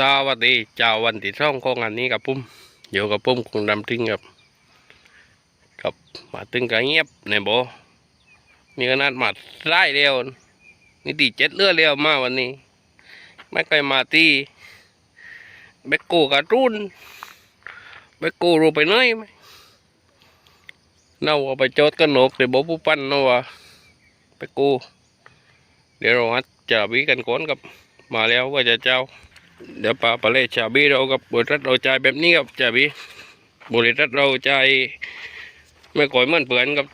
สวัสดีเจ้าวันที่ช่องของอันนี้กับปุ้มอยู่กับปุ้มคงดำติ้งกับกับมาตึงกับเงียบในโบมีขนาดมาไล่เร็วนี่ตีเจ็ดเลือเร็วมากวันนี้ ไม่เคยมาตีเบกกูกับรุ่นเบกกูรู้ไปไหนไหมเน่าเอาไปโจดกันหนกเดี๋ยวบอกผู้ปั้นเนาะวะเบกกูเดี๋ยวเราจะวิกันก่อนกับมาแล้วว่าจะเจ้า เดี๋ยวป่าปลาเล่ชาบีเรากับบริษัทเราจ่ายแบบนี้ครับชาบีบริษัทเราจ่ายไม่ก่อยเหมือนเปือนครับ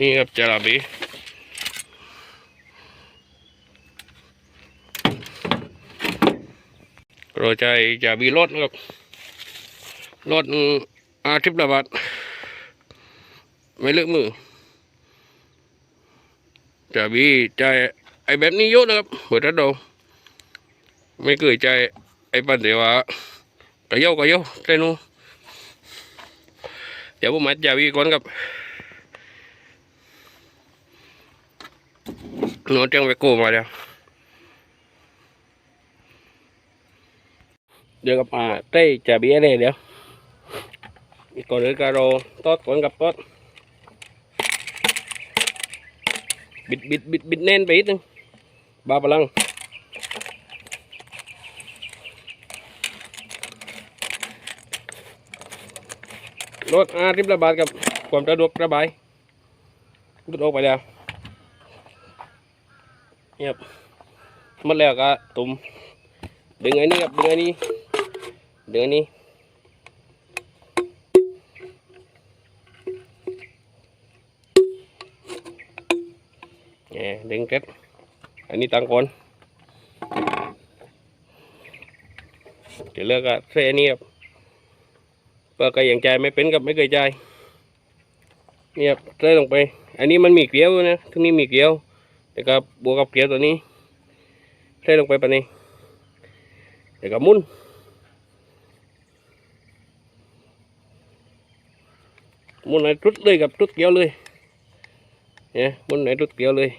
นี่ครับจาราบีเราจ่ายชาบีรถครับรถอาทิตย์ละบาทไม่เลือกมือ จะมีใจไอ้แบบนี้เยอะนะครับเปิดรัดเราไม่เคยใจไอ้ปันเดียวว่ากระโยกกระโยกเต้นูเดี๋ยวผมมาจะวีก่อนครับน้ตจังไปกู้มาแล้วเดี๋ยวกับอ่าเต้จะบีอะไรเดี๋ยวมีก่อนหรือกรโรตอดก่อนกับตอด บิดบิดบิดบิดแน่นไปอีกนึงบาพลังรถอาริบระบาดกับความสะดวกระบายรุดออกไปแล้วเงียบหมดแล้วก็ตุ่มดึงไอ้นี่ครับดึงไอ้นี่ดึงไอ้นี่เนี่ย ดึงเก็บอันนี้ตังก่อนเดี๋ยวเลิกก็เส้นนี้ครับเปิดก็ยังใจไม่เป็นกับไม่เคยใจเนี่ยครับเส้ลงไป อันนี้มันมีเกลียวนะทั้งนี้มีเกลียวแต่ก็บวกกับเกลียวตัวนี้เส้ลงไปปะนี้เดี๋ยวก็มุนมุนไหนทุดเลยกับทุดเกลียวเลยเนี่ยมุนไหนทุดเกลียวเลย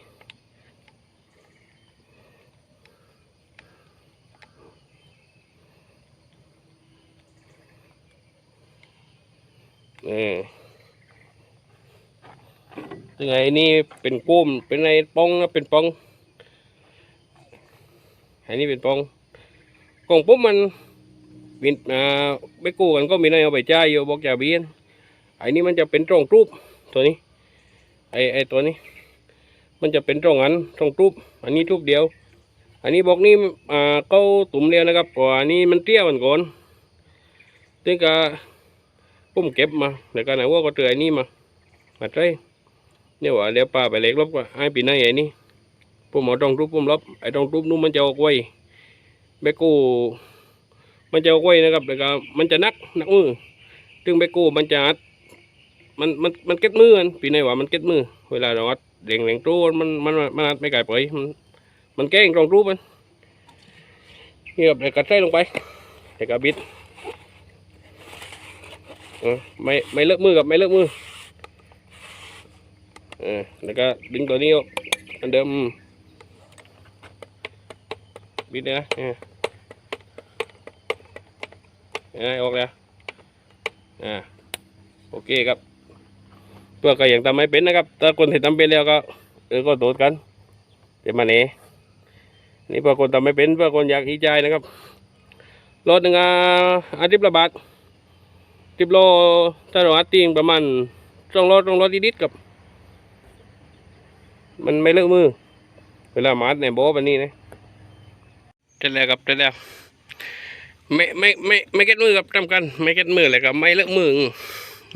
นี่ยังไงนี่เป็นกุ้มเป็นไงปองนะเป็นปองอันนี้เป็นปองกล่องปุ๊บมันวินอ่าไปกู้กันก็มีนายเอาไปจ่ายอยู่บอกจ่าเบียนไอ้นี่มันจะเป็นตรงรูปตัวนี้ ไอ้ไอ้ตัวนี้ มันจะเป็นตรงอันตรงรูปอันนี้รูปเดียว อันนี้บอกนี่อ่าเขาตุ่มเดียวนะครับเพราอันนี้มันเตี้ยมันก่อนถึงกั บผมเก็บมาเดี๋ยวกันไหนว่าก็เจอไอ้นี่มามาใจเนี่ยว่าเดี๋ยวป้าไปเล็กลบว่าไอ้ปีหน้าไอ้นี่ผมเอตรงรูปผมลบไอ้ตรงรูปนู้นมันจะออกไวเบกูมันจะออกไวนะครับแล้วก็มันจะนักนักมือถึงเบกูมันจะมันมันมันเก็ดมือมันปีไหนว่ามันเก็ดมือ เวลาเราอัดเร่งเร่งตู้มันมันมันอัดไม่ไกลไปมันมันแกล้งตรงรูปมันนี่ครับเดี๋ยวก็ใส่ลงไปเดี๋ยวก็บิด เออไม่ไม่เลิกมือกับไม่เลิกมือเออแล้วก็ดึงตัวนี้ออกอันเดิมบิดเลยนะเออเอออกแล้วอ่าโอเคครับเพื่อก็ยังทำไม่เป็นนะครับถ้าคนที่ทำเป็นแล้วก็เออก็โดดกันเดี๋ยวมาเน่นี่เพื่อคนทำไม่เป็นเพื่อคนอยากอีใจนะครับรถหนึ่งอะอาทิตย์ละบาท สิบโลถ้าเราอัดติงประมาณสองโลสองโลดิดๆกับ มันไม่เลอะมือ เวลามาดในโบ๊ะแบบนี้นะเสร็จแล้วครับเสร็จแล้วไม่ไม่ไม่ไม่เก็ดมือครับทำกัน ไม่เก็ดมือเลยครับไม่เลอะมือ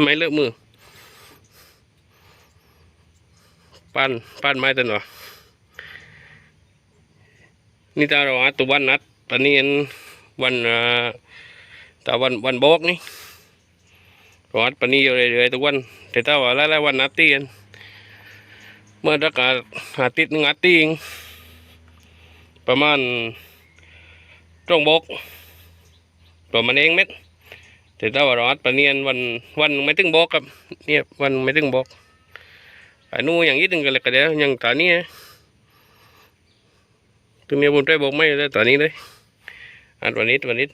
ไม่เลอะมือปั้นปั้นไม้ตัวหนอนี่ตาเราอัดตัววันนัดตอนนี้อันวันอ่าตาวันวันโบกนี่ วัดปนี้อยู่เรื่อยๆทุกวัน แต่ถ้าว่าหลายๆวันนัดตีกันเมื่อรักอาอาทิตย์หนึงอาทิตย์ประมาณตรงบกประมาณเองเม็ดแต่ถ้าว่าเราอัดปนนี้อันวันวันไม่ถึงบกครับเนี่ยวันไม่ถึงบกไอ้นู่อย่างนี้ถึงกันเลยก็เดี๋ยวอย่างตอนนี้ตัวเมียบุญได้บอกไม่ได้ตอนนี้เลยอันวันนี้วันนี้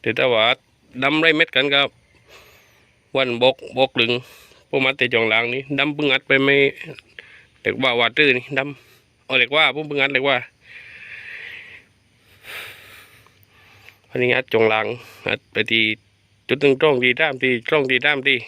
แต่ถ้าว่าด ดำไรเม็ดกันกับ วันบกบกหลึงพวกมาเตะจองหลางนี้ดำเพิ่งอัดไปไม่เด็กว่าวาตื้อนี่ดำเอาเด็กว่าพวกเพิ่งอัดเด็กว่าอันนี้อัดจองหลางอัดไปที่จุดตึงตรงดีด้ามที่กล้องดีด้ามที่